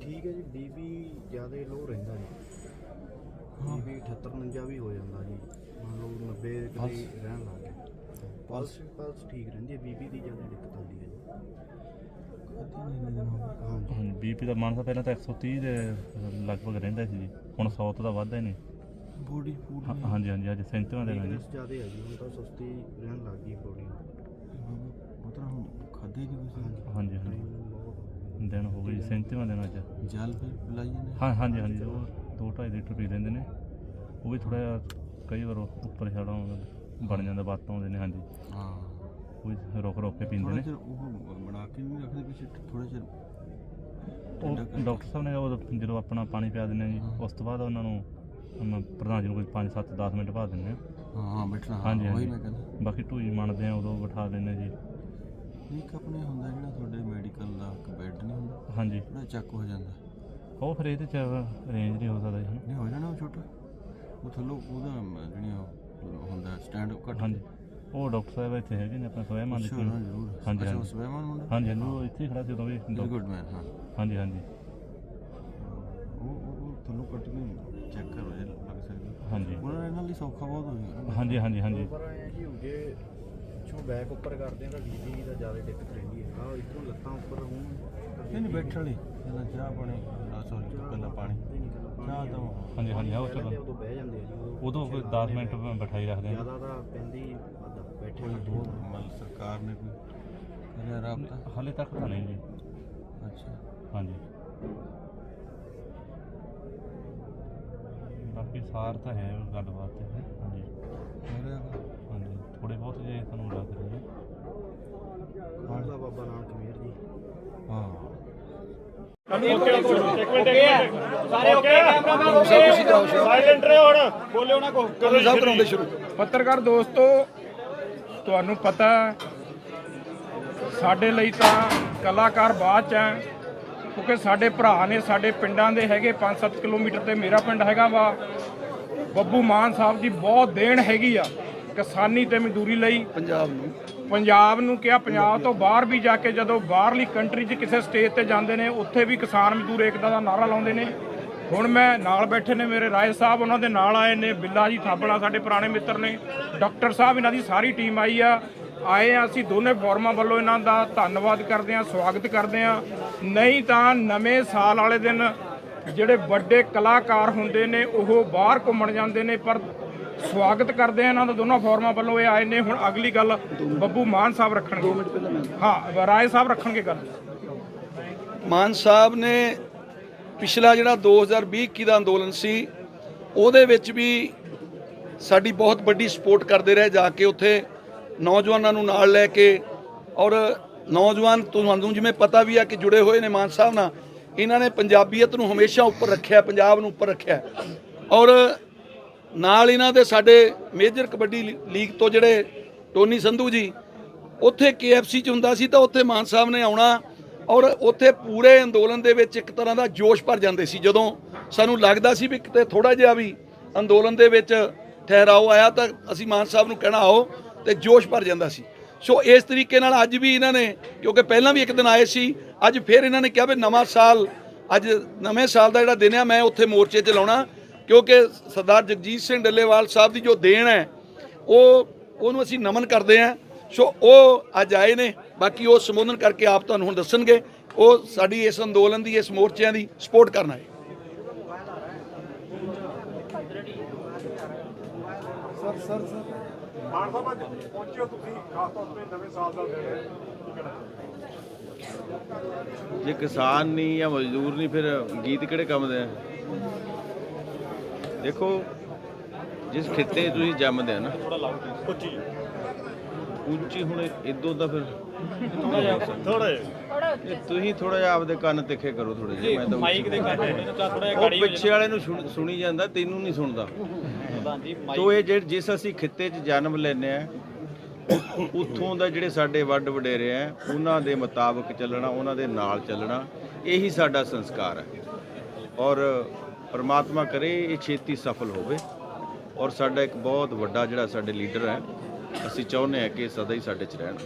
ਠੀਕ ਹੈ ਜੀ ਬੀਬੀ ਜ਼ਿਆਦਾ ਲੋ ਰਹਿੰਦਾ ਜੀ। ਬੀਬੀ 78 49 ਵੀ ਹੋ ਜਾਂਦਾ ਜੀ। ਮੰਨ ਲਓ 90 ਕਿਤੇ ਰਹਿਣ ਲੱਗ ਗਿਆ। ਪਲਸ ਪਲਸ ਠੀਕ ਰਹਿੰਦੀ ਹੈ ਬੀਬੀ ਦੀ ਜ਼ਿਆਦਾ ਦਿੱਕਤ ਆਉਂਦੀ ਹੈ ਜੀ। ਹਾਂਜੀ ਬੀਪੀ ਦਾ ਮਾਨਸਾ ਪਹਿਲਾਂ ਤਾਂ 130 ਦੇ ਲਗਭਗ ਰਹਿੰਦਾ ਸੀ ਜੀ। ਹੁਣ 100 ਤੋਂ ਤਾਂ ਵੱਧਦਾ ਹੀ ਨਹੀਂ। ਬੋਡੀ ਫੂਡ ਹਾਂਜੀ ਹਾਂਜੀ ਅੱਜ 37ਵਾਂ ਦਿਨ ਹੈ ਜੀ। ਜ਼ਿਆਦਾ ਹੈ ਜੀ ਹੁਣ ਤਾਂ ਸੁਸਤੀ ਰਹਿਣ ਲੱਗ ਗਈ ਬੋਡੀ ਉਹ ਤਾਂ ਹੁਣ ਖਾਦੇ ਨਹੀਂ ਕੁਝ ਹਾਂਜੀ। ਹਾਂਜੀ ਦਿਨ ਹੋ ਗਏ ਜੀ 37ਵਾਂ ਦਿਨ ਅੱਜ। ਜਲ ਪਿਲਾਈ ਹਾਂ ਹਾਂਜੀ ਹਾਂਜੀ ਉਹ 2.5 ਲੀਟਰ ਪੀ ਲੈਂਦੇ ਨੇ। ਉਹ ਵੀ ਥੋੜਾ ਜਿਹਾ ਕਈ ਵਾਰ ਉੱਪਰ ਛਾੜਾ ਬਣ ਜਾਂਦਾ ਬਾਤਾਂ ਆਉਂਦੇ ਨੇ ਹਾਂਜੀ। ਹਾਂ। ਉਹ ਵੀ ਰੁਕ ਰੁਕ ਕੇ ਪੀਂਦੇ ਨੇ। ਉਹ ਬਣਾ ਕੇ ਨਹੀਂ ਰੱਖਦੇ ਪਿੱਛੇ ਥੋੜਾ ਚਿਰ ਉਹ ਡਾਕਟਰ ਸਾਹਿਬ ਨੇ ਉਹ ਜਦੋਂ ਆਪਣਾ ਪਾਣੀ ਪਿਆ ਦਿੰਦੇ ਜੀ ਉਸ ਤੋਂ ਬਾਅਦ ਉਹਨਾਂ ਨੂੰ ਪ੍ਰਧਾਨ ਜੀ ਨੂੰ ਕੋਈ 5 7 10 ਮਿੰਟ ਬਾਅਦ ਦਿੰਦੇ ਆ। ਹਾਂ ਹਾਂ ਬੈਠਣਾ ਹਾਂਜੀ, ਉਹੀ ਹਾਂਜੀ। ਮੈਂ ਕਹਿੰਦਾ। ਬਾਕੀ ਢੂਈ ਮੰਨਦੇ ਆ ਉਦੋਂ ਬਿਠਾ ਦਿੰਦੇ ਜੀ। ਇੱਕ ਆਪਣੇ ਹੁੰਦਾ ਜਿਹੜਾ ਤੁਹਾਡੇ ਮੈਡੀਕਲ ਦਾ ਇੱਕ ਬੈੱਡ ਨਹੀਂ ਹੁੰਦਾ? ਹਾਂਜੀ। ਥੋੜਾ ਚੱਕ ਹੋ ਜਾਂਦਾ। ਉਹ ਫਿਰ ਇਹਦੇ ਚ ਰੇਂਜ ਨਹੀਂ ਹੋ ਸਕਦਾ ਜੀ। ਨਹੀਂ ਹੋ ਜਾਣਾ ਉਹ ਛੋਟਾ? ਉਹ ਥੱਲੋਂ ਉਹਦਾ ਮ- ਜਿਹੜੀ ਉਹ ਹੁੰਦਾ ਸਟੈਂਡ ਘੱਟ। ਹਾਂਜੀ। ਉਹ ਡਾਕਟਰ ਸਾਹਿਬ ਇੱਥੇ ਹੈਗੇ ਨੇ ਆਪਣਾ ਸਵੈਮਾਨ ਦੇ ਕੋਲ। ਹਾਂ ਜ਼ਰੂਰ। ਹਾਂਜੀ, ਅੱਛਾ ਹਾਂਜੀ। ਸਵੈਮਾਨ ਮੁੰਡਾ? ਹਾਂਜੀ ਹਾਂਜੀ ਉਹ ਇੱਥੇ ਹੀ ਖੜਾ ਸੀ ਉਦੋਂ ਵੀ। ਵੈਰੀ ਗੁੱਡ ਮੈਨ ਹਾਂ। ਹਾਂਜੀ ਹਾਂਜੀ। ਉਹ ਉਹ ਉਹ ਥੱਲੋਂ ਕੱਟ ਕੇ ਚੈੱਕ ਕਰੋ ਜੇ ਲੱਗ ਸਕਦਾ। ਹਾਂਜੀ। ਉਹਨਾਂ ਨਾਲ ਇਹਨਾਂ ਲਈ ਸੌਖਾ ਬਹੁਤ ਹੋ ਗਿਆ ਹਾਂਜੀ ਹਾਂਜੀ ਹਾਂਜੀ। ਪਰ ਐ ਜੀ ਹੋ ਜੇ ਪਿੱਛੋਂ ਬੈਕ ਉੱਪਰ ਕਰਦੇ ਆ ਤਾਂ ਬੀਬੀ ਦਾ ਜ਼ਿਆਦਾ ਦਿੱਕਤ ਰਹਿੰਦੀ ਹੈ। ਆ ਇੱਥੋਂ ਲੱਤਾਂ ਉੱਪਰ ਹੋਣ ਨਹੀਂ ਨਹੀਂ ਬੈਠਣ ਲਈ। ਇਹਨਾਂ ਚਾਹ ਪਾਣੀ ਸੌਰੀ ਪਹਿਲਾਂ ਪਾਣੀ। ਚਾਹ ਤਾਂ ਹਾਂਜੀ ਹਾਂਜੀ ਆਓ ਪਹਿਲਾਂ ਚਲੋ। ਉਦੋਂ ਬਹਿ ਜਾਂਦੇ ਆ ਜੀ ਉਦੋਂ ਕੋਈ 10 ਮਿੰਟ ਬਿਠਾਈ ਰੱਖਦੇ ਆ ਜ਼ਿਆਦਾ ਤਾਂ ਪੈਂਦੀ ਬੈਠੇ ਬਹੁਤ ਮਤਲਬ ਸਰਕਾਰ ਨੇ ਕੋਈ ਕਰਿਆ ਰਾਬਤਾ? ਹਾਲੇ ਤੱਕ ਤਾਂ ਨਹੀਂ ਜੀ। ਅੱਛਾ। ਹਾਂਜੀ। ਬਾਕੀ ਸਾਰ ਤਾਂ ਹੈ ਗੱਲਬਾਤ ਤੇ ਹਾਂਜੀ। ਰਿਹਾ ਥੋੜੇ ਬਹੁਤ ਜੇ ਤੁਹਾਨੂੰ ਲੱਗ ਰਹੇ ਨੇ ਖਾਲਸਾ ਬਾਬਾ ਨਾਨਕ ਮੇਰ ਜੀ। ਹਾਂ। ਪੱਤਰਕਾਰ ਦੋਸਤੋ ਤੁਹਾਨੂੰ ਪਤਾ ਸਾਡੇ ਲਈ ਤਾਂ ਕਲਾਕਾਰ ਬਾਅਦ ਚ ਹੈ ਕਿਉਂਕਿ ਸਾਡੇ ਭਰਾ ਨੇ ਸਾਡੇ ਪਿੰਡਾਂ ਦੇ ਹੈਗੇ 5-7 ਕਿਲੋਮੀਟਰ ਤੇ ਮੇਰਾ ਪਿੰਡ ਹੈਗਾ ਵਾ। ਬੱਬੂ ਮਾਨ ਸਾਹਿਬ ਦੀ ਬਹੁਤ ਦੇਣ ਹੈਗੀ ਆ। ਕਿਸਾਨੀ ਤੇ ਮਜ਼ਦੂਰੀ ਲਈ ਪੰਜਾਬ ਨੂੰ। ਪੰਜਾਬ ਨੂੰ ਕਿਹਾ ਪੰਜਾਬ ਤੋਂ ਬਾਹਰ ਵੀ ਜਾ ਕੇ ਜਦੋਂ ਬਾਹਰਲੀ ਕੰਟਰੀ 'ਚ ਕਿਸੇ ਸਟੇਜ ਤੇ ਜਾਂਦੇ ਨੇ ਉੱਥੇ ਵੀ ਕਿਸਾਨ ਮਜ਼ਦੂਰ ਏਕਤਾ ਦਾ ਨਾਰਾ ਲਾਉਂਦੇ ਨੇ। ਹੁਣ ਮੈਂ ਨਾਲ ਬੈਠੇ ਨੇ ਮੇਰੇ ਰਾਏ ਸਾਹਿਬ ਉਹਨਾਂ ਦੇ ਨਾਲ ਆਏ ਨੇ ਬਿੱਲਾ ਜੀ ਥਾਪੜਾ ਸਾਡੇ ਪੁਰਾਣੇ ਮਿੱਤਰ ਨੇ ਡਾਕਟਰ ਸਾਹਿਬ ਇਹਨਾਂ ਦੀ ਸਾਰੀ ਟੀਮ ਆਈ ਆ। ਆਏ ਆ ਅਸੀਂ ਦੋਨੇ ਫੋਰਮਾਂ ਵੱਲੋਂ ਇਹਨਾਂ ਦਾ ਧੰਨਵਾਦ ਕਰਦੇ ਆ ਸਵਾਗਤ ਕਰਦੇ ਆ ਨਹੀਂ ਤਾਂ ਨਵੇਂ ਸਾਲ ਵਾਲੇ ਦਿਨ ਜਿਹੜੇ ਵੱਡੇ ਕਲਾਕਾਰ ਹੁੰਦੇ ਨੇ ਉਹ ਬਾਹਰ ਘੁੰਮਣ ਜਾਂਦੇ ਨੇ ਪਰ ਸਵਾਗਤ ਕਰਦੇ ਆ ਇਹਨਾਂ ਦਾ ਦੋਨੋਂ ਫੋਰਮਾਂ ਵੱਲੋਂ। ਇਹ ਆਏ ਨੇ ਹੁਣ ਅਗਲੀ ਗੱਲ ਬੱਬੂ ਮਾਨ ਸਾਹਿਬ ਰੱਖਣਗੇ। ਹਾਂ, ਰਾਏ ਸਾਹਿਬ ਰੱਖਣਗੇ ਗੱਲ। ਮਾਨ ਸਾਹਿਬ ਨੇ ਪਿਛਲਾ ਜਿਹੜਾ 2020 ਦਾ ਅੰਦੋਲਨ ਸੀ, ਉਹਦੇ ਵਿੱਚ ਵੀ ਸਾਡੀ ਬਹੁਤ ਵੱਡੀ ਸਪੋਰਟ ਕਰਦੇ ਰਹੇ, ਜਾ ਕੇ ਉੱਥੇ ਨੌਜਵਾਨਾਂ ਨੂੰ ਨਾਲ ਲੈ ਕੇ ਔਰ ਨੌਜਵਾਨ ਤੁਹਾਨੂੰ ਜਿਵੇਂ ਪਤਾ ਵੀ ਆ ਕਿ ਜੁੜੇ ਹੋਏ ਨੇ ਮਾਨ ਸਾਹਿਬ ਨਾਲ, ਇਹਨਾਂ ਨੇ ਪੰਜਾਬੀਅਤ ਨੂੰ ਹਮੇਸ਼ਾ ਉੱਪਰ ਰੱਖਿਆ, ਪੰਜਾਬ ਨੂੰ ਉੱਪਰ ਰੱਖਿਆ। ਔਰ ਨਾਲ ਇਹਨਾਂ ਦੇ ਸਾਡੇ ਮੇਜਰ ਕਬੱਡੀ ਲੀਗ ਤੋਂ ਜਿਹੜੇ ਟੋਨੀ ਸੰਧੂ ਜੀ, ਉੱਥੇ KFC ਚ ਹੁੰਦਾ ਸੀ ਤਾਂ ਉੱਥੇ ਮਾਨ ਸਾਹਿਬ ਨੇ ਆਉਣਾ ਔਰ ਉੱਥੇ ਪੂਰੇ ਅੰਦੋਲਨ ਦੇ ਵਿੱਚ ਇੱਕ ਤਰ੍ਹਾਂ ਦਾ ਜੋਸ਼ ਭਰ ਜਾਂਦੇ ਸੀ। ਜਦੋਂ ਸਾਨੂੰ ਲੱਗਦਾ ਸੀ ਵੀ ਕਿਤੇ ਥੋੜਾ ਜਿਹਾ ਵੀ ਅੰਦੋਲਨ ਦੇ ਵਿੱਚ ਠਹਿਰਾਓ ਆਇਆ ਤਾਂ ਅਸੀਂ ਮਾਨ ਸਾਹਿਬ ਨੂੰ ਕਹਿਣਾ ਆਓ ਤੇ ਜੋਸ਼ ਭਰ ਜਾਂਦਾ ਸੀ। ਸੋ ਇਸ ਤਰੀਕੇ ਨਾਲ ਅੱਜ ਵੀ ਇਹਨਾਂ ਨੇ, ਕਿਉਂਕਿ ਪਹਿਲਾਂ ਵੀ ਇੱਕ ਦਿਨ ਆਏ ਸੀ, ਅੱਜ ਫਿਰ ਇਹਨਾਂ ਨੇ ਕਿਹਾ ਵੀ ਨਵਾਂ ਸਾਲ, ਅੱਜ ਨਵੇਂ ਸਾਲ ਦਾ ਜਿਹੜਾ ਦਿਨ ਆ, ਮੈਂ ਉੱਥੇ ਮੋਰਚੇ 'ਚ ਲਾਉਣਾ। ਕਿਉਂਕਿ ਸਰਦਾਰ ਜਗਜੀਤ ਸਿੰਘ ਡੱਲੇਵਾਲ ਸਾਹਿਬ ਦੀ ਜੋ ਦੇਣ ਹੈ ਉਹ ਉਹਨੂੰ ਅਸੀਂ ਨਮਨ ਕਰਦੇ ਹਾਂ। ਸੋ ਉਹ ਅੱਜ ਆਏ ਨੇ ਬਾਕੀ ਉਹ ਸੰਬੋਧਨ ਕਰਕੇ ਆਪ ਤੁਹਾਨੂੰ ਹੁਣ ਦੱਸਣਗੇ। ਉਹ ਸਾਡੀ ਇਸ ਅੰਦੋਲਨ ਦੀ ਇਸ ਮੋਰਚਿਆਂ ਦੀ ਸਪੋਰਟ ਕਰਨ ਆਏ। ਜੇ ਕਿਸਾਨ ਨਹੀਂ ਜਾਂ ਮਜ਼ਦੂਰ ਨਹੀਂ ਫਿਰ ਗੀਤ ਕਿਹੜੇ ਕੰਮ ਦੇ ਆ? ਦੇਖੋ ਜਿਸ ਖਿੱਤੇ ਤੁਸੀਂ ਜੰਮਦੇ ਆ ਨਾ ਉੱਚੀ। ਉੱਚੀ ਹੁਣ ਇਦੋਂ ਦਾ ਫਿਰ ਥੋੜਾ ਜਿਹਾ ਤੁਸੀਂ ਥੋੜਾ ਜਿਹਾ ਆਪਦੇ ਕੰਨ ਤਿੱਖੇ ਕਰੋ ਥੋੜੇ ਜਿਹਾ ਮੈਂ ਤਾਂ ਮਾਈਕ ਦੇ ਕੰਨ ਥੋੜਾ ਜਿਹਾ ਉਹ ਪਿੱਛੇ ਵਾਲੇ ਨੂੰ ਸੁਣ- ਸੁਣੀ ਜਾਂਦਾ ਤੈਨੂੰ ਨਹੀਂ ਸੁਣਦਾ। ਤੋ ਇਹ ਜਿਹੜੇ ਜਿਸ ਅਸੀਂ ਖਿੱਤੇ 'ਚ ਜਨਮ ਲੈਨੇ ਆ ਉੱਥੋਂ ਦਾ ਜਿਹੜੇ ਸਾਡੇ ਵੱਡ ਵਡੇਰੇ ਆ ਉਹਨਾਂ ਦੇ ਮੁਤਾਬਕ ਚੱਲਣਾ ਉਹਨਾਂ ਦੇ ਨਾਲ ਚੱਲਣਾ ਇਹੀ ਸਾਡਾ ਸੰਸਕਾਰ ਹੈ ਔਰ ਪ੍ਰਮਾਤਮਾ ਕਰੇ ਇਹ ਛੇਤੀ ਸਫਲ ਹੋਵੇ। ਔਰ ਸਾਡਾ ਇੱਕ ਬਹੁਤ ਵੱਡਾ ਜਿਹੜਾ ਸਾਡੇ ਲੀਡਰ ਹੈ ਅਸੀਂ ਚਾਹੁੰਦੇ ਹਾਂ ਕਿ ਸਦਾ ਹੀ ਸਾਡੇ 'ਚ ਰਹਿਣ।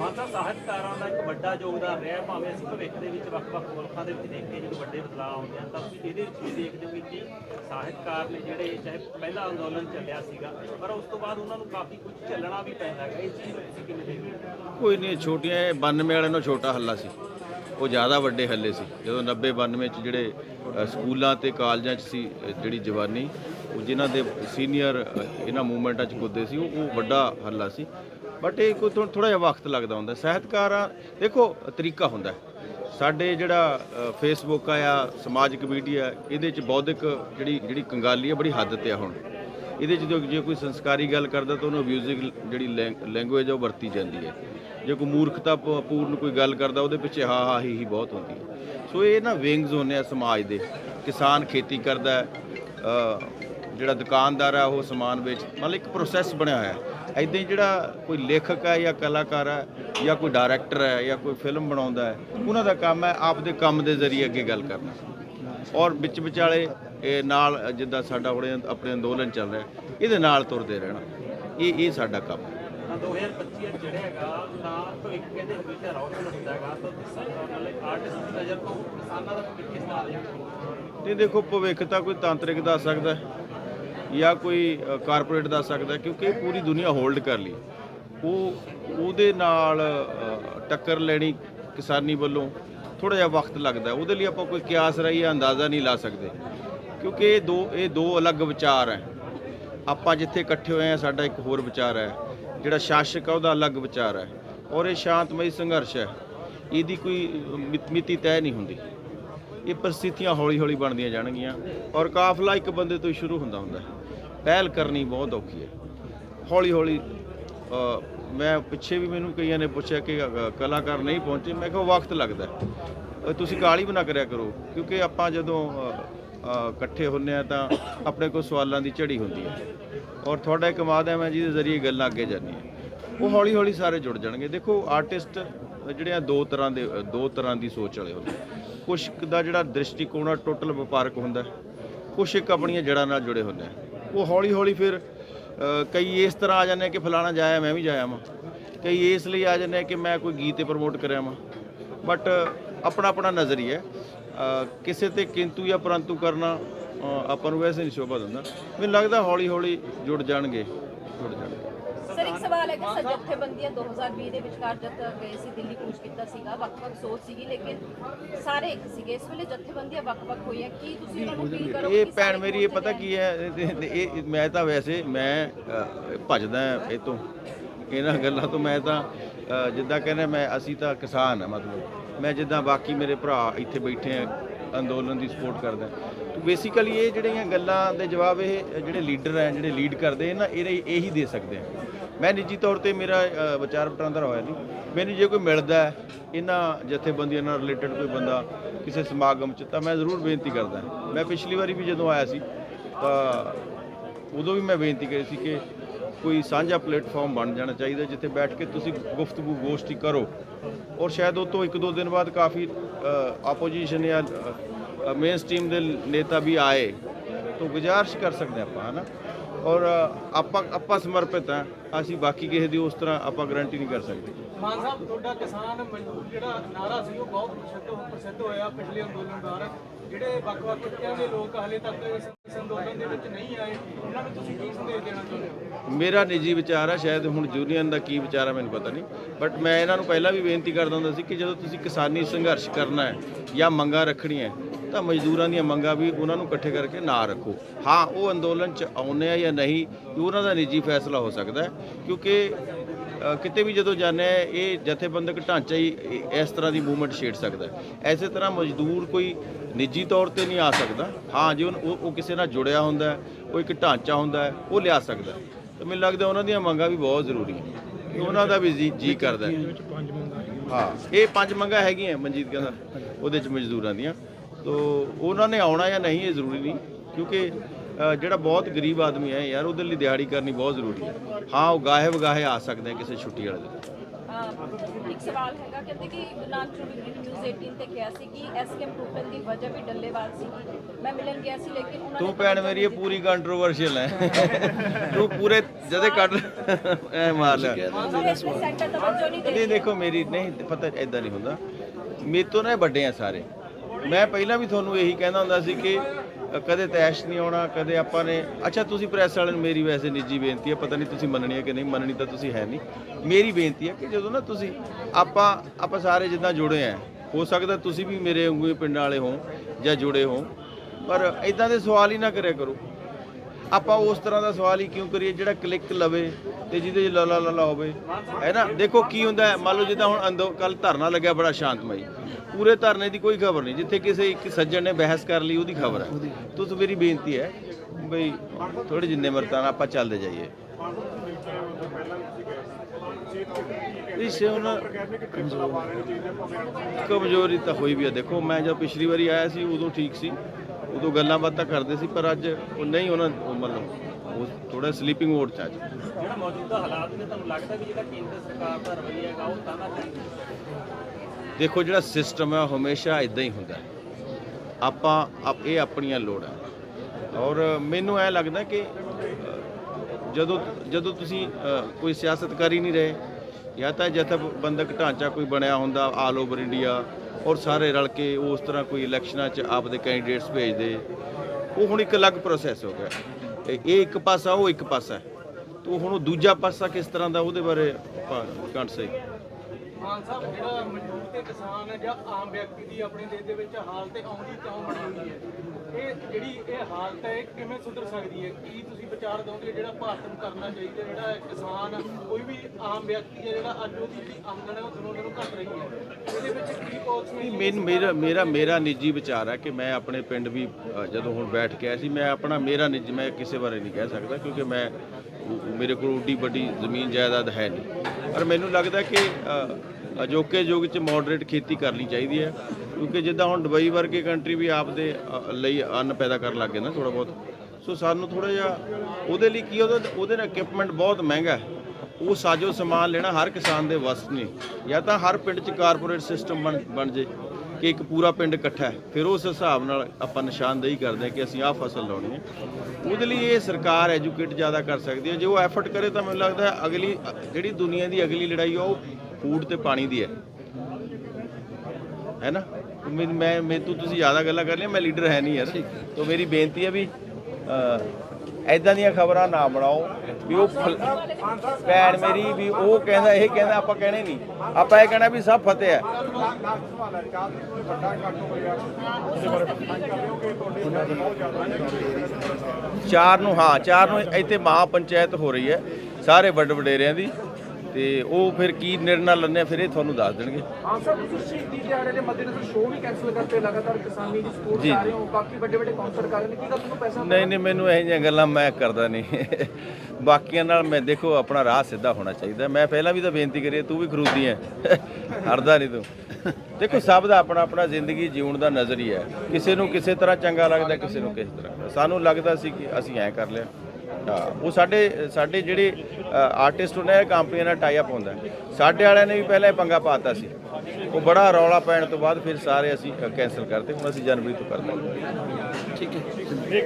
ਮਾਤਾ ਸਾਹਿਤਕਾਰਾਂ ਦਾ ਇੱਕ ਵੱਡਾ ਯੋਗਦਾਨ ਰਿਹਾ ਭਾਵੇਂ ਅਸੀਂ ਭਵਿੱਖ ਦੇ ਵਿੱਚ ਵੱਖ-ਵੱਖ ਮੁਲਕਾਂ ਦੇ ਵਿੱਚ ਦੇਖੀਏ ਜਦੋਂ ਵੱਡੇ ਬਦਲਾਅ ਆਉਂਦੇ ਹਨ ਤਾਂ ਤੁਸੀਂ ਇਹਦੇ ਵਿੱਚ ਵੀ ਦੇਖਦੇ ਹੋ ਕਿ ਸਾਹਿਤਕਾਰ ਨੇ ਜਿਹੜੇ ਚਾਹੇ ਪਹਿਲਾ ਅੰਦੋਲਨ ਚੱਲਿਆ ਸੀਗਾ ਪਰ ਉਸ ਤੋਂ ਬਾਅਦ ਉਹਨਾਂ ਨੂੰ ਕਾਫੀ ਕੁਝ ਚੱਲਣਾ ਵੀ ਪੈਂਦਾ ਹੈ ਇਸ ਚੀਜ਼ ਨੂੰ ਤੁਸੀਂ ਕਿਵੇਂ ਦੇਖਦੇ ਹੋ? ਕੋਈ ਨਹੀਂ ਛੋਟੀਆਂ ਇਹ 92 ਵਾਲਿਆਂ ਨੂੰ ਛੋਟਾ ਹੱਲਾ ਸੀ। ਉਹ ਜ਼ਿਆਦਾ ਵੱਡੇ ਹੱਲੇ ਸੀ। ਜਦੋਂ 90 92 ਚ ਜਿਹੜੇ ਸਕੂਲਾਂ ਤੇ ਕਾਲਜਾਂ ਚ ਸੀ ਜਿਹੜੀ ਜਵਾਨੀ, ਉਹ ਜਿਨ੍ਹਾਂ ਦੇ ਸੀਨੀਅਰ ਇਹਨਾਂ ਮੂਵਮੈਂਟਾਂ ਚ ਕੁੱਦੇ ਸੀ, ਉਹ ਵੱਡਾ ਹੱਲਾ ਸੀ। ਬਟ ਇਹ ਕੋਈ ਥੋੜਾ ਜਿਹਾ ਵਕਤ ਲੱਗਦਾ ਹੁੰਦਾ। ਸਾਹਿਤਕਾਰਾਂ, ਦੇਖੋ, ਤਰੀਕਾ ਹੁੰਦਾ। ਸਾਡੇ ਜਿਹੜਾ ਫੇਸਬੁੱਕ ਆ ਜਾਂ ਸਮਾਜਿਕ ਮੀਡੀਆ, ਇਹਦੇ ਚ ਬੌਧਿਕ ਜਿਹੜੀ ਜਿਹੜੀ ਕੰਗਾਲੀ ਆ, ਬੜੀ ਹੱਦ ਤੇ ਆ ਹੁਣ। ਇਹਦੇ 'ਚ ਜੋ- ਜੇ ਕੋਈ ਸੰਸਕਾਰੀ ਗੱਲ ਕਰਦਾ, ਤਾਂ ਉਹਨੂੰ ਅਬਿਊਜ਼ਿੰਗ ਜਿਹੜੀ ਲੈਂਗੁਏਜ ਆ, ਉਹ ਵਰਤੀ ਜਾਂਦੀ ਹੈ। ਜੇ ਕੋਈ ਮੂਰਖਤਾ ਪੂਰਨ ਕੋਈ ਗੱਲ ਕਰਦਾ, ਉਹਦੇ ਪਿੱਛੇ ਹਾ ਹਾ ਹੀ ਹੀ ਬਹੁਤ ਹੁੰਦੀ ਹੈ। ਸੋ ਇਹ ਨਾ ਵਿੰਗਸ ਹੁੰਦੇ ਆ ਸਮਾਜ ਦੇ। ਕਿਸਾਨ ਖੇਤੀ ਕਰਦਾ ਜਿਹੜਾ ਦੁਕਾਨਦਾਰ ਆ ਉਹ ਸਮਾਨ ਵੇਚ, ਮਤਲਬ ਇੱਕ ਪ੍ਰੋਸੈਸ ਬਣਿਆ ਹੋਇਆ ਹੈ। ਐਦਾਂ ਹੀ ਜਿਹੜਾ ਕੋਈ ਲੇਖਕ ਹੈ ਜਾਂ ਕਲਾਕਾਰ ਹੈ, ਜਾਂ ਕੋਈ ਡਾਇਰੈਕਟਰ ਹੈ, ਜਾਂ ਕੋਈ ਫਿਲਮ ਬਣਾਉਂਦਾ ਹੈ, ਉਹਨਾਂ ਦਾ ਕੰਮ ਹੈ ਆਪਦੇ ਕੰਮ ਦੇ ਜ਼ਰੀਏ ਅੱਗੇ ਗੱਲ ਕਰਨਾ। ਔਰ ਵਿੱਚ ਵਿਚਾਲੇ ਇਹ ਨਾਲ ਜਿੱਦਾਂ ਸਾਡਾ ਹੁਣ ਆਪਣੇ ਅੰਦੋਲਨ ਚੱਲ ਰਿਹਾ ਇਹਦੇ ਨਾਲ ਤੁਰਦੇ ਰਹਿਣਾ। ਇਹ ਇਹ ਸਾਡਾ ਕੰਮ ਹੈ। 2025 ਜਿਹੜਾ ਹੈਗਾ, ਤਾਂ ਭਵਿੱਖ ਕਹਿੰਦੇ ਹਮੇਸ਼ਾ ਰੌਸ਼ਨ ਹੁੰਦਾ ਹੈਗਾ, ਤਾਂ ਆਰਟਿਸਟ ਨਜ਼ਰ ਤੋਂ ਕਿਸਾਨਾਂ ਦਾ ਭਵਿੱਖ ਕਿਸ ਤਰ੍ਹਾਂ ਦੇਖਦੇ ਦੇਖੋ, ਭਵਿੱਖ ਤਾਂ ਕੋਈ ਤਾਂਤਰਿਕ ਦੱਸ ਸਕਦਾ ਜਾਂ ਕੋਈ ਕਾਰਪੋਰੇਟ ਦੱਸ ਸਕਦਾ ਕਿਉਂਕਿ ਇਹ ਪੂਰੀ ਦੁਨੀਆ ਹੋਲਡ ਕਰ ਲਈ। ਉਹ, ਉਹਦੇ ਨਾਲ ਟੱਕਰ ਲੈਣੀ ਕਿਸਾਨੀ ਵੱਲੋਂ ਥੋੜਾ ਜਿਹਾ ਵਕਤ ਲੱਗਦਾ ਉਹਦੇ ਲਈ ਆਪਾਂ ਕੋਈ ਕਿਆਸ ਰਹੀ ਜਾਂ ਅੰਦਾਜ਼ਾ ਨਹੀਂ ਲਾ ਸਕਦੇ, ਕਿਉਂਕਿ ਇਹ ਦੋ ਇਹ ਦੋ ਅਲੱਗ ਵਿਚਾਰ ਹੈ। ਆਪਾਂ ਜਿੱਥੇ ਇਕੱਠੇ ਹੋਏ ਆ ਸਾਡਾ ਇੱਕ ਹੋਰ ਵਿਚਾਰ ਹੈ। ਜਿਹੜਾ ਸ਼ਾਸਕ ਹੈ ਉਹਦਾ ਅਲੱਗ ਵਿਚਾਰ ਹੈ ਔਰ ਇਹ ਸ਼ਾਂਤਮਈ ਸੰਘਰਸ਼ ਹੈ। ਇਹਦੀ ਕੋਈ ਮਿ- ਮਿਤੀ ਤੈਅ ਨਹੀਂ ਹੁੰਦੀ। ਇਹ ਪਰਿਸਥਿਤੀਆਂ ਹੌਲੀ-ਹੌਲੀ ਬਣਦੀਆਂ ਜਾਣਗੀਆਂ ਔਰ ਕਾਫਲਾ ਇੱਕ ਬੰਦੇ ਤੋਂ ਹੀ ਸ਼ੁਰੂ ਹੁੰਦਾ ਹੁੰਦਾ ਪਹਿਲ ਕਰਨੀ ਬਹੁਤ ਔਖੀ ਹੈ। ਹੌਲੀ-ਹੌਲੀ ਮੈਂ ਪਿੱਛੇ ਵੀ ਮੈਨੂੰ ਕਈਆਂ ਨੇ ਪੁੱਛਿਆ ਕਿ ਕਲਾਕਾਰ ਨਹੀਂ ਪਹੁੰਚੇ। ਮੈਂ ਕਿਹਾ ਵਕਤ ਲੱਗਦਾ ਤੁਸੀਂ ਕਾਲੀ ਬਣਾ ਕਰਿਆ ਕਰੋ ਕਿਉਂਕਿ ਆਪਾਂ ਜਦੋਂ ਇਕੱਠੇ ਹੁੰਨੇ ਆ ਤਾਂ ਆਪਣੇ ਕੋਲ ਸਵਾਲਾਂ ਦੀ ਝੜੀ ਹੁੰਦੀ ਹੈ ਔਰ ਤੁਹਾਡਾ ਇੱਕ ਮਾਧਿਅਮ ਹੈ ਜਿਹਦੇ ਜ਼ਰੀਏ ਗੱਲਾਂ ਅੱਗੇ ਜਾਂਦੀਆਂ ਉਹ ਹੌਲੀ-ਹੌਲੀ ਸਾਰੇ ਜੁੜ ਜਾਣਗੇ। ਦੇਖੋ, ਆਰਟਿਸਟ ਜਿਹੜੇ ਆ, ਦੋ ਤਰ੍ਹਾਂ ਦੇ, ਦੋ ਤਰ੍ਹਾਂ ਦੀ ਸੋਚ ਵਾਲੇ ਹੁੰਦੇ ਕੁਛ ਦਾ ਜਿਹੜਾ ਦ੍ਰਿਸ਼ਟੀਕੋਣ ਆ, ਟੋਟਲ ਵਪਾਰਕ ਹੁੰਦਾ ਹੈ। ਕੁਛ ਇੱਕ ਆਪਣੀਆਂ ਜੜ੍ਹਾਂ ਨਾਲ ਜੁੜੇ ਹੁੰਦੇ ਆ। ਉਹ ਹੌਲੀ-ਹੌਲੀ ਫਿਰ ਕਈ ਇਸ ਤਰ੍ਹਾਂ ਆ ਜਾਂਦੇ ਕਿ ਫਲਾਣਾ ਜਾਇਆ ਮੈਂ ਵੀ ਜਾਇਆ ਵਾਂ। ਕਈ ਇਸ ਲਈ ਆ ਜਾਂਦੇ ਆ ਕਿ ਮੈਂ ਕੋਈ ਗੀਤ ਪ੍ਰਮੋਟ ਕਰਿਆ ਵਾਂ। ਬਟ ਆਪਣਾ ਆਪਣਾ ਨਜ਼ਰੀਆ ਕਿਸੇ ਤੇ ਕਿੰਤੂ ਜਾਂ ਪਰੰਤੂ ਕਰਨਾ ਆਪਾਂ ਨੂੰ ਵੈਸੇ ਨਹੀਂ ਸ਼ੋਭਾ ਦਿੰਦਾ। ਮੈਨੂੰ ਲੱਗਦਾ ਹੌਲੀ-ਹੌਲੀ ਜੁੜ ਜਾਣਗੇ ਜੁੜ ਜਾਣਗੇ। ਸਰ ਇੱਕ ਸਵਾਲ ਹੈ ਕਿ ਸਰ ਜਥੇਬੰਦੀਆਂ 2020 ਦੇ ਵਿਚਕਾਰ ਜਦ ਗਏ ਸੀ ਦਿੱਲੀ ਕੂਚ ਕੀਤਾ ਸੀਗਾ ਵੱਖ-ਵੱਖ ਸੋਚ ਸੀਗੀ ਲੇਕਿਨ ਸਾਰੇ ਇੱਕ ਸੀਗੇ। ਇਸ ਵੇਲੇ ਜਥੇਬੰਦੀਆਂ ਵੱਖ-ਵੱਖ ਹੋਈਆਂ ਕੀ ਤੁਸੀਂ ਉਹਨਾਂ ਨੂੰ ਅਪੀਲ ਕਰੋਗੇ ਇਹ ਭੈਣ ਮੇਰੀ ਇਹ ਪਤਾ? ਕੀ ਹੈ ਇਹ- ਮੈਂ ਤਾਂ ਵੈਸੇ ਮੈਂ ਭੱਜਦਾ ਇਹ ਤੋਂ। ਇਹਨਾਂ ਗੱਲਾਂ ਤੋਂ ਮੈਂ ਤਾਂ ਜਿੱਦਾਂ ਕਹਿੰਦੇ ਮੈਂ, ਅਸੀਂ ਤਾਂ ਕਿਸਾਨ ਹਾਂ, ਮਤਲਬ। ਮੈਂ ਜਿੱਦਾਂ ਬਾਕੀ ਮੇਰੇ ਭਰਾ ਇੱਥੇ ਬੈਠੇ ਆ, ਅੰਦੋਲਨ ਦੀ ਸਪੋਰਟ ਕਰਦਾ ਬੇਸਿਕਲੀ ਇਹ ਜਿਹੜੀਆਂ ਗੱਲਾਂ ਦੇ ਜਵਾਬ ਇਹ, ਜਿਹੜੇ ਲੀਡਰ ਹੈ ਜਿਹੜੇ ਲੀਡ ਕਰਦੇ ਨਾ ਇਹ ਇਹੀ ਦੇ ਸਕਦੇ ਆ। ਮੈਂ ਨਿੱਜੀ ਤੌਰ ਤੇ ਮੇਰਾ ਵਿਚਾਰ ਵਟਾਂਦਰਾ ਹੋਇਆ ਨਹੀਂ ਮੈਨੂੰ ਜੇ ਕੋਈ ਮਿਲਦਾ ਇਹਨਾਂ ਜਥੇਬੰਦੀਆਂ ਨਾਲ ਰਿਲੇਟਡ ਕੋਈ ਬੰਦਾ ਕਿਸੇ ਸਮਾਗਮ 'ਚ, ਤਾਂ ਮੈਂ ਜ਼ਰੂਰ ਬੇਨਤੀ ਕਰਦਾ। ਮੈਂ ਪਿਛਲੀ ਵਾਰੀ ਵੀ ਜਦੋਂ ਆਇਆ ਸੀ, ਤਾਂ ਉਦੋਂ ਵੀ ਮੈਂ ਬੇਨਤੀ ਕਰੀ ਸੀ ਕਿ ਕੋਈ ਸਾਂਝਾ ਪਲੇਟਫਾਰਮ ਬਣ ਜਾਣਾ ਚਾਹੀਦਾ ਜਿੱਥੇ ਬੈਠ ਕੇ ਤੁਸੀਂ ਗੁਫ਼ਤਗੂ ਗੋਸ਼ਟੀ ਕਰੋ। ਔਰ ਸ਼ਾਇਦ ਉਹ ਤੋਂ ਇੱਕ ਦੋ ਦਿਨ ਬਾਅਦ ਕਾਫੀ ਆਪੋਜੀਸ਼ਨ ਜਾਂ ਮੇਨ ਸਟ੍ਰੀਮ ਦੇ ਨੇਤਾ ਵੀ ਆਏ। ਤੋਂ ਗੁਜ਼ਾਰਿਸ਼ ਕਰ ਸਕਦੇ ਆਪਾਂ, ਹਨਾ? ਔਰ ਆਪਾਂ ਆਪਾਂ ਸਮਰਪਿਤ ਹਾਂ। ਅਸੀਂ ਬਾਕੀ ਕਿਸੇ ਦੀ ਉਸ ਤਰ੍ਹਾਂ ਆਪਾਂ ਗਾਰੰਟੀ ਨਹੀਂ ਕਰ ਸਕਦੇ। ਮਾਨ ਸਾਹਿਬ, ਤੁਹਾਡਾ ਕਿਸਾਨ ਮਜ਼ਦੂਰ ਜਿਹੜਾ ਨਾਰਾ ਸੀ, ਉਹ ਬਹੁਤ ਪ੍ਰਸਿੱਧ ਪ੍ਰਸਿੱਧ ਹੋਇਆ ਪਿਛਲੇ ਅੰਦੋਲਨ ਦੌਰਾਨ। ਜਿਹੜੇ ਵੱਖ-ਵੱਖ ਕਿੱਤਿਆਂ ਦੇ ਲੋਕ ਹਾਲੇ ਤੱਕ ਇਸ ਅੰਦੋਲਨ ਦੇ ਵਿੱਚ ਨਹੀਂ ਆਏ ਉਹਨਾਂ ਨੂੰ ਤੁਸੀਂ ਕੀ ਸੰਦੇਸ਼ ਦੇਣਾ ਚਾਹੁੰਦੇ ਹੋ? ਮੇਰਾ ਨਿੱਜੀ ਵਿਚਾਰ ਆ, ਸ਼ਾਇਦ ਹੁਣ ਯੂਨੀਅਨ ਦਾ ਕੀ ਵਿਚਾਰ ਆ, ਮੈਨੂੰ ਪਤਾ ਨਹੀਂ। ਬਟ ਮੈਂ ਇਹਨਾਂ ਨੂੰ ਪਹਿਲਾਂ ਵੀ ਬੇਨਤੀ ਕਰਦਾ ਹੁੰਦਾ ਸੀ ਕਿ ਜਦੋਂ ਤੁਸੀਂ ਕਿਸਾਨੀ ਸੰਘਰਸ਼ ਕਰਨਾ ਹੈ ਜਾਂ ਮੰਗਾਂ ਰੱਖਣੀਆਂ ਤਾਂ ਮਜ਼ਦੂਰਾਂ ਦੀਆਂ ਮੰਗਾਂ ਵੀ ਉਹਨਾਂ ਨੂੰ ਇਕੱਠੇ ਕਰਕੇ ਨਾ ਰੱਖੋ। ਹਾਂ, ਉਹ ਅੰਦੋਲਨ 'ਚ ਆਉਂਦੇ ਆ ਜਾਂ ਨਹੀਂ, ਇਹ ਉਹਨਾਂ ਦਾ ਨਿੱਜੀ ਫੈਸਲਾ ਹੋ ਸਕਦਾ ਹੈ, ਕਿਉਂਕਿ ਕਿਤੇ ਵੀ ਜਦੋਂ ਜਾਂਦੇ ਆ ਇਹ ਜਥੇਬੰਦਕ ਢਾਂਚਾ ਹੀ ਇਸ ਤਰ੍ਹਾਂ ਦੀ ਮੂਵਮੈਂਟ ਛੇੜ ਸਕਦਾ। ਐਸੇ ਤਰ੍ਹਾਂ ਮਜ਼ਦੂਰ ਕੋਈ ਨਿੱਜੀ ਤੌਰ ਤੇ ਨਹੀਂ ਆ ਸਕਦਾ ਹਾਂ ਜੇ ਉਹ ਉਹ ਕਿਸੇ ਨਾਲ ਜੁੜਿਆ ਹੁੰਦਾ ਉਹ ਇੱਕ ਢਾਂਚਾ ਹੁੰਦਾ ਉਹ ਲਿਆ ਸਕਦਾ। ਤੇ ਮੈਨੂੰ ਲੱਗਦਾ ਉਹਨਾਂ ਦੀਆਂ ਮੰਗਾਂ ਵੀ ਬਹੁਤ ਜ਼ਰੂਰੀ ਹੈ ਉਹਨਾਂ ਦਾ ਵੀ ਜੀ ਕਰਦਾ ਹੈ ਇਹ ਪੰਜ ਮੰਗਾਂ ਹੈਗੀਆਂ ਮਨਜੀਤ ਕਹਿੰਦਾ ਉਹਦੇ ਚ ਮਜ਼ਦੂਰਾਂ ਦੀਆਂ ਤੋ ਉਹਨਾਂ ਨੇ ਆਉਣਾ ਜਾਂ ਨਹੀਂ ਇਹ ਜ਼ਰੂਰੀ ਨਹੀਂ ਕਿਉਂਕਿ ਜਿਹੜਾ ਬਹੁਤ ਗਰੀਬ ਆਦਮੀ ਹੈ ਯਾਰ ਉਹਦੇ ਲਈ ਦਿਹਾੜੀ ਕਰਨੀ ਬਹੁਤ ਜ਼ਰੂਰੀ ਹੈ। ਹਾਂ ਉਹ ਗਾਹੇ ਵਗਾਹੇ ਆ ਸਕਦੇ ਆ ਕਿਸੇ ਛੁੱਟੀ ਵਾਲੇ ਦਿਨ। ਇੱਕ ਸਵਾਲ ਹੈਗਾ ਕਹਿੰਦੇ ਕਿ ਗੁਰਨਾਮ ਚੌਧਰੀ ਨੇ ਨਿਊਜ਼ 18 ਤੇ ਕਿਹਾ ਸੀ ਕਿ ਐਸਕੇਐਮ ਟੁੱਟਣ ਦੀ ਵਜ੍ਹਾ ਵੀ ਡੱਲੇਵਾਲ ਸੀਗੀ ਮੈਂ ਮਿਲਣ ਗਿਆ ਸੀ ਲੇਕਿਨ ਉਹਨਾਂ ਤੂੰ ਭੈਣ ਮੇਰੀ ਇਹ ਪੂਰੀ ਕੰਟਰੋਵਰਸ਼ੀਅਲ ਹੈ। ਤੂੰ ਪੂਰੇ ਜਦੇ ਕੱਢ ਐ ਮਾਰ ਲਿਆ ਨਹੀਂ ਦੇਖੋ ਮੇਰੀ ਨਹੀਂ ਪਤਾ ਐਦਾਂ ਨਹੀਂ ਹੁੰਦਾ। ਮੇਰੇ ਤੋਂ ਨਾ ਵੱਡੇ ਆ ਸਾਰੇ। ਮੈਂ ਪਹਿਲਾਂ ਵੀ ਤੁਹਾਨੂੰ ਇਹੀ ਕਹਿੰਦਾ ਹੁੰਦਾ ਸੀ ਕਿ ਕਦੇ ਤੈਸ਼ ਨਹੀਂ ਆਉਣਾ, ਕਦੇ ਆਪਾਂ ਨੇ ਅੱਛਾ, ਤੁਸੀਂ ਪ੍ਰੈਸ ਵਾਲਿਆਂ ਨੂੰ ਮੇਰੀ ਵੈਸੇ ਨਿੱਜੀ ਬੇਨਤੀ ਹੈ ਪਤਾ ਨਹੀਂ ਤੁਸੀਂ ਮੰਨਣੀ ਹੈ ਕਿ ਨਹੀਂ, ਮੰਨਣੀ ਤਾਂ ਤੁਸੀਂ ਹੈ ਨਹੀਂ। ਮੇਰੀ ਬੇਨਤੀ ਹੈ ਕਿ ਜਦੋਂ ਨਾ ਤੁਸੀਂ ਆਪਾਂ ਆਪਾਂ ਸਾਰੇ ਜਿੱਦਾਂ ਜੁੜੇ ਆ, ਹੋ ਸਕਦਾ ਤੁਸੀਂ ਵੀ ਮੇਰੇ ਵਾਂਗੂ ਪਿੰਡਾਂ ਵਾਲੇ ਹੋ ਜਾਂ ਜੁੜੇ ਹੋ ਪਰ ਇਦਾਂ ਦੇ ਸਵਾਲ ਹੀ ਨਾ ਕਰਿਆ ਕਰੋ। ਆਪਾਂ ਉਸ ਤਰ੍ਹਾਂ ਦਾ ਸਵਾਲ ਹੀ ਕਿਉਂ ਕਰੀਏ ਜਿਹੜਾ ਕਲਿੱਕ ਲਵੇ ਤੇ ਜਿਹਦੇ 'ਚ ਲਾ ਲਾ ਲਾ ਹੋਵੇ। ਹੈ ਨਾ? ਦੇਖੋ ਕੀ ਹੁੰਦਾ ਮੰਨ ਲਓ ਜਿੱਦਾਂ ਹੁਣ ਅੰਦੋ ਕੱਲ ਧਰਨਾ ਲੱਗਿਆ ਬੜਾ ਸ਼ਾਂਤਮਈ। ਪੂਰੇ ਧਰਨੇ ਦੀ ਕੋਈ ਖਬਰ ਨਹੀਂ। ਜਿੱਥੇ ਕਿਸੇ ਇੱਕ ਸੱਜਣ ਨੇ ਬਹਿਸ ਕਰ ਲਈ, ਉਹਦੀ ਖਬਰ ਹੈ। ਤੁਸੀਂ ਮੇਰੀ ਬੇਨਤੀ ਹੈ ਬਈ ਥੋੜੀ ਜਿੰਨੇ ਮਰਤਾਂ ਆਪਾਂ ਚੱਲਦੇ ਜਾਈਏ। ਇਸ ਹੁਣ ਕਮਜ਼ੋਰੀ ਤਾਂ ਹੋਈ ਵੀ ਆ। ਦੇਖੋ, ਮੈਂ ਜਦ ਪਿਛਲੀ ਵਾਰੀ ਆਇਆ ਸੀ, ਉਦੋਂ ਠੀਕ ਸੀ। ਉਦੋਂ ਗੱਲਾਂ ਬਾਤਾਂ ਕਰਦੇ ਸੀ ਪਰ ਅੱਜ ਉਹ ਨਹੀਂ ਉਹਨਾਂ ਉਹ ਮਤਲਬ ਉਹ ਥੋੜਾ ਸਲੀਪਿੰਗ ਮੋਡ ਚ ਅੱਜ। ਜਿਹੜਾ ਮੌਜੂਦਾ ਹਾਲਾਤ ਨੇ ਤੁਹਾਨੂੰ ਲੱਗਦਾ ਵੀ ਜਿਹੜਾ ਕੇਂਦਰ ਸਰਕਾਰ ਦਾ ਰਵੱਈਆ ਹੈਗਾ ਉਹ ਤਾਨਾ ਦੇਖੋ ਜਿਹੜਾ ਸਿਸਟਮ ਹੈ ਹਮੇਸ਼ਾ ਇਦਾਂ ਹੀ ਹੁੰਦਾ। ਆਪਾਂ ਆਪ- ਇਹ ਆਪਣੀਆਂ ਲੋੜਾਂ ਔਰ ਮੈਨੂੰ ਐ ਲੱਗਦਾ ਕਿ ਜਦੋਂ ਜਦੋਂ ਤੁਸੀਂ ਕੋਈ ਸਿਆਸਤ ਕਰ ਹੀ ਨਹੀਂ ਰਹੇ ਜਾਂ ਤਾਂ ਜਥੇਬੰਦਕ ਢਾਂਚਾ ਕੋਈ ਬਣਿਆ ਹੁੰਦਾ ਆਲ ਓਵਰ ਇੰਡੀਆ ਔਰ ਸਾਰੇ ਰਲ ਕੇ ਉਸ ਤਰ੍ਹਾਂ ਕੋਈ ਇਲੈਕਸ਼ਨਾਂ 'ਚ ਆਪਦੇ ਕੈਂਡੀਡੇਟਸ ਭੇਜਦੇ। ਉਹ ਹੁਣ ਇੱਕ ਅਲੱਗ ਪ੍ਰੋਸੈਸ ਹੋ ਗਿਆ। ਇਹ ਇਹ ਇੱਕ ਪਾਸਾ, ਉਹ ਇੱਕ ਪਾਸਾ। ਹੈ। ਤੋ ਹੁਣ ਉਹ ਦੂਜਾ ਪਾਸਾ ਕਿਸ ਤਰ੍ਹਾਂ ਦਾ ਉਹਦੇ ਬਾਰੇ ਆਪਾਂ ਕੰਟ ਸਹੀ। ਮਾਨ ਸਾਹਿਬ ਜਿਹੜਾ ਮਜ਼ਦੂਰ ਤੇ ਕਿਸਾਨ ਹੈ ਜਾਂ ਆਮ ਵਿਅਕਤੀ ਦੀ ਆਪਣੇ ਦੇਸ਼ ਦੇ ਵਿੱਚ ਹਾਲਤ ਆਉਂਦੀ ਕਿਉਂ ਬਣੀ ਹੋਈ ਹੈ? ਇਹ ਜਿਹੜੀ ਇਹ ਹਾਲਤ ਹੈ ਇਹ ਕਿਵੇਂ ਸੁਧਰ ਸਕਦੀ ਹੈ? ਕੀ ਤੁਸੀਂ ਵਿਚਾਰ ਦੋਗੇ ਜਿਹੜਾ ਭਾਰਤ ਨੂੰ ਕਰਨਾ ਚਾਹੀਦਾ ਜਿਹੜਾ ਇਹ ਕਿਸਾਨ ਕੋਈ ਵੀ ਆਮ ਵਿਅਕਤੀ ਹੈ ਜਿਹੜਾ ਅੱਜ ਉਹਦੀ ਜਿਹੜੀ ਆਮਦਨ ਹੈ ਉਹ ਦਿਨੋਂ ਦਿਨ ਘਟ ਰਹੀ ਹੈ। ਇਹਦੇ ਵਿੱਚ ਕੀ ਪਾਲਿਸੀ ਨਹੀਂ ਮੈਨ- ਮੇਰਾ ਮੇਰਾ ਮੇਰਾ ਨਿੱਜੀ ਵਿਚਾਰ ਹੈ ਕਿ ਮੈਂ ਆਪਣੇ ਪਿੰਡ ਵੀ ਜਦੋਂ ਹੁਣ ਬੈਠ ਕੇ ਆਇਆ ਸੀ ਮੈਂ ਆਪਣਾ ਮੇਰਾ ਨਿੱਜੀ ਮੈਂ ਕਿਸੇ ਬਾਰੇ ਨਹੀਂ ਕਹਿ ਸਕਦਾ ਕਿਉਂਕਿ ਮੈਂ ਮੇਰੇ ਕੋਲ ਉੱਡੀ ਵੱਡੀ ਜ਼ਮੀਨ ਜਾਇਦਾਦ ਹੈ ਨਹੀਂ। ਪਰ ਮੈਨੂੰ ਲੱਗਦਾ ਕਿ ਅਜੋਕੇ ਯੁੱਗ 'ਚ ਮੋਡਰੇਟ ਖੇਤੀ ਕਰਨੀ ਚਾਹੀਦੀ ਹੈ ਕਿਉਂਕਿ ਜਿੱਦਾਂ ਹੁਣ ਦੁਬਈ ਵਰਗੇ ਕੰਟਰੀ ਵੀ ਆਪਦੇ ਅ, ਲਈ ਅੰਨ ਪੈਦਾ ਕਰਨ ਲੱਗ ਗਏ ਨਾ ਥੋੜਾ ਬਹੁਤ। ਸੋ ਸਾਨੂੰ ਥੋੜਾ ਜਿਹਾ ਉਹਦੇ ਲਈ ਕੀ ਉਹਦਾ ਉਹਦੇ ਨਾਲ ਇਕਵਿਪਮੈਂਟ ਬਹੁਤ ਮਹਿੰਗਾ ਹੈ। ਉਹ ਸਾਜੋ ਸਮਾਨ ਲੈਣਾ ਹਰ ਕਿਸਾਨ ਦੇ ਵੱਸ ਨਹੀਂ ਜਾਂ ਤਾਂ ਹਰ ਪਿੰਡ 'ਚ ਕਾਰਪੋਰੇਟ ਸਿਸਟਮ ਬਣ ਬਣ ਜੇ। ਕਿ ਇੱਕ ਪੂਰਾ ਪਿੰਡ ਇਕੱਠਾ ਹੈ। ਫਿਰ ਉਸ ਹਿਸਾਬ ਨਾਲ ਆਪਾਂ ਨਿਸ਼ਾਨਦੇਹੀ ਕਰਦੇ ਹਾਂ ਕਿ ਅਸੀਂ ਆਹ ਫਸਲ ਲਾਉਣੀ ਹੈ। ਉਹਦੇ ਲਈ ਇਹ ਸਰਕਾਰ ਐਜੂਕੇਟ ਜ਼ਿਆਦਾ ਕਰ ਸਕਦੀ ਹੈ। ਜੇ ਉਹ ਐਫਰਟ ਕਰੇ ਤਾਂ ਮੈਨੂੰ ਲੱਗਦਾ ਅਗਲੀ ਜਿਹੜੀ ਦੁਨੀਆ ਦੀ ਅਗਲੀ ਲੜਾਈ ਉਹ ਫੂਡ ਤੇ ਪਾਣੀ ਦੀ ਹੈ। ਹੈ ਨਾ? ਮੈਂ ਮੈਂ ਮੈਂ ਤੂੰ ਤੁਸੀਂ ਜ਼ਿਆਦਾ ਗੱਲਾਂ ਕਰ ਲਿਆ ਮੈਂ ਲੀਡਰ ਹੈ ਨਹੀਂ ਯਾਰ। ਤਾਂ ਮੇਰੀ ਬੇਨਤੀ ਹੈ ਵੀ ਐਦਾਂ ਦੀਆਂ ਖਬਰਾਂ ਨਾ ਬਣਾਓ ਵੀ ਉਹ ਭੈਣ ਮੇਰੀ ਵੀ ਉਹ ਕਹਿੰਦਾ, ਇਹ ਕਹਿੰਦਾ, ਆਪਾਂ ਕਹਿਣੇ ਨਹੀਂ। ਆਪਾਂ ਇਹ ਕਹਿਣਾ ਵੀ ਸਭ ਫਤਿਹ ਹੈ। ਚਾਰ ਨੂੰ, ਹਾਂ, ਚਾਰ ਨੂੰ ਇੱਥੇ ਮਹਾ ਪੰਚਾਇਤ ਹੋ ਰਹੀ ਹੈ, ਸਾਰੇ ਵੱਡ ਵਡੇਰਿਆਂ ਦੀ। ਤੇ ਉਹ ਫਿਰ ਕੀ ਨਿਰਣਾ ਲੈਣੇ ਫਿਰ ਇਹ ਤੁਹਾਨੂੰ ਦੱਸ ਦੇਣਗੇ। ਹਾਂ ਸਰ ਤੁਸੀਂ ਸ਼ਹੀਦੀ ਦਿਹਾੜੇ ਦੇ ਮੱਦੇਨਜ਼ਰ ਸ਼ੋਅ ਵੀ ਕੈਨਸਲ ਕਰਤੇ ਲਗਾਤਾਰ ਕਿਸਾਨੀ ਦੀ ਸਪੋਰਟ ਕਰ ਰਹੇ ਹੋ ਬਾਕੀ ਵੱਡੇ ਵੱਡੇ ਕੌਂਸਲ ਕਰ ਰਹੇ ਨੇ ਕੀ ਗੱਲ ਤੁਹਾਨੂੰ ਪੈਸਾ ਨਹੀਂ ਨਹੀਂ ਮੈਨੂੰ ਇਹ ਜਿਹੀਆਂ ਗੱਲਾਂ ਮੈਂ ਕਰਦਾ ਨਹੀਂ। ਬਾਕੀਆਂ ਨਾਲ ਮੈਂ ਦੇਖੋ ਆਪਣਾ ਰਾਹ ਸਿੱਧਾ ਹੋਣਾ ਚਾਹੀਦਾ। ਮੈਂ ਪਹਿਲਾਂ ਵੀ ਤਾਂ ਬੇਨਤੀ ਕਰੀ ਤੂੰ ਵੀ ਖਰੂਦੀ ਹੈ ਹਰਦਾ ਨਹੀਂ ਤੂੰ। ਦੇਖੋ ਸਭ ਦਾ ਆਪਣਾ ਆਪਣਾ ਜ਼ਿੰਦਗੀ ਜਿਉਣ ਦਾ ਨਜ਼ਰੀਆ ਹੈ। ਕਿਸੇ ਨੂੰ ਕਿਸੇ ਤਰ੍ਹਾਂ ਚੰਗਾ ਲੱਗਦਾ ਕਿਸੇ ਨੂੰ ਕਿਸੇ ਤਰ੍ਹਾਂ। ਸਾਨੂੰ ਲੱਗਦਾ ਸੀ ਕਿ ਅਸੀਂ ਐਂ ਕਰ ਲਿਆ। ਉਹ ਸਾਡੇ ਸਾਡੇ ਜਿਹੜੇ ਆਰਟਿਸਟ ਹੁੰਦੇ ਆ ਕੰਪਨੀਆਂ ਨਾਲ ਟਾਈ ਅਪ ਹੁੰਦਾ। ਸਾਡੇ ਵਾਲਿਆਂ ਨੇ ਵੀ ਪਹਿਲਾਂ ਇਹ ਪੰਗਾ ਪਾਤਾ ਸੀ। ਉਹ ਬੜਾ ਰੌਲਾ ਪੈਣ ਤੋਂ ਬਾਅਦ ਫਿਰ ਸਾਰੇ ਅਸੀਂ ਕੈਨਸਲ ਕਰਤੇ। ਹੁਣ ਅਸੀਂ ਜਨਵਰੀ ਤੋਂ ਕਰ ਲਾਂਗੇ ਠੀਕ ਹੈ।